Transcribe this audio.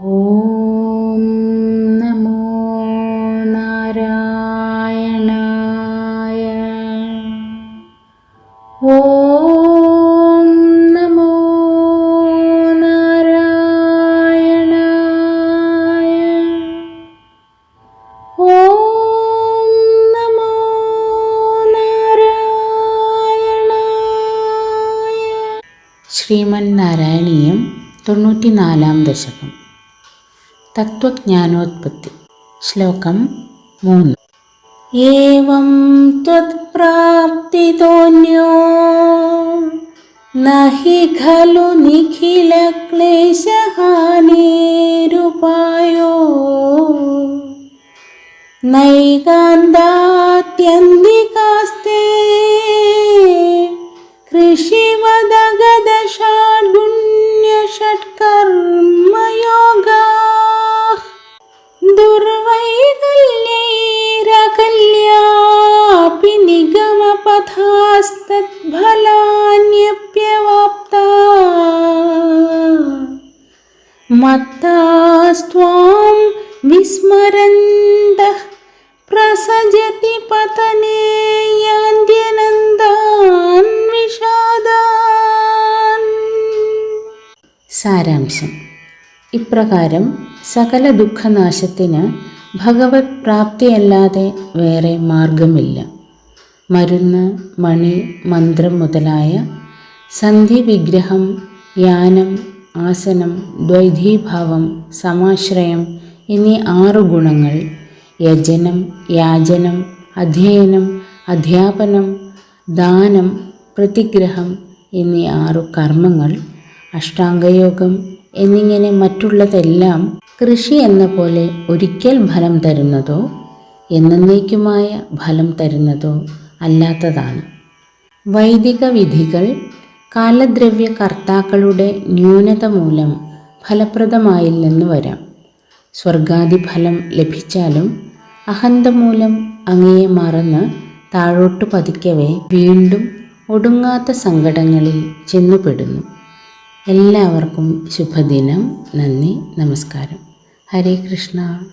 ഓം നമോ നാരായണായ. ഓം നമോ നാരായണായ. ഓം നമോ നാരായണായ. ശ്രീമൻ നാരായണീയം തൊണ്ണൂറ്റിനാലാം ദശകം. തത്വജ്ഞാനോത്പത്തി. ശ്ലോകം മൂന്ന്. ഏവം ത്വത്പ്രാപ്തിതോന്യോ നഹി ഖലു നിഖിലക്ലേശഹാനേരുപായോ നൈകാന്താത്യന്തികാസ്തേ കൃഷിവദഗദഷാഡുണ്യഷട്കർമ്മയോഗാ निगमपथास्तत्फलान्यप्यवाप्ता मत्तास्त्वां विस्मरन्तः प्रसजति पतने यान्त्यनन्दान् विषादान् സാരാംശം ഇപ്രകാരം സകല ദുഃഖനാശത്തിന് ഭഗവത് പ്രാപ്തിയല്ലാതെ വേറെ മാർഗമില്ല മരുന്ന് മണി മന്ത്രം മുതലായ സന്ധി വിഗ്രഹം യാനം ആസനം ദ്വൈധീഭാവം സമാശ്രയം എന്നീ ആറു ഗുണങ്ങൾ യജനം യാചനം അധ്യയനം അധ്യാപനം ദാനം പ്രതിഗ്രഹം എന്നീ ആറു കർമ്മങ്ങൾ അഷ്ടാംഗയോഗം എന്നിങ്ങനെ മറ്റുള്ളതെല്ലാം കൃഷി എന്ന പോലെ ഒരിക്കൽ ഫലം തരുന്നതോ എന്നേക്കുമായ ഫലം തരുന്നതോ അല്ലാത്തതാണ്. വൈദിക വിധികൾ കാലദ്രവ്യ കർത്താക്കളുടെ ന്യൂനത മൂലം ഫലപ്രദമായില്ലെന്ന് വരാം. സ്വർഗാദി ഫലം ലഭിച്ചാലും അഹന്ത മൂലം അങ്ങയെ മറന്ന് താഴോട്ട് പതിക്കവേ വീണ്ടും ഒടുങ്ങാത്ത സങ്കടങ്ങളിൽ ചെന്നുപെടുന്നു. എല്ലാവർക്കും ശുഭദിനം. നന്ദി. നമസ്കാരം. ഹരേ കൃഷ്ണ.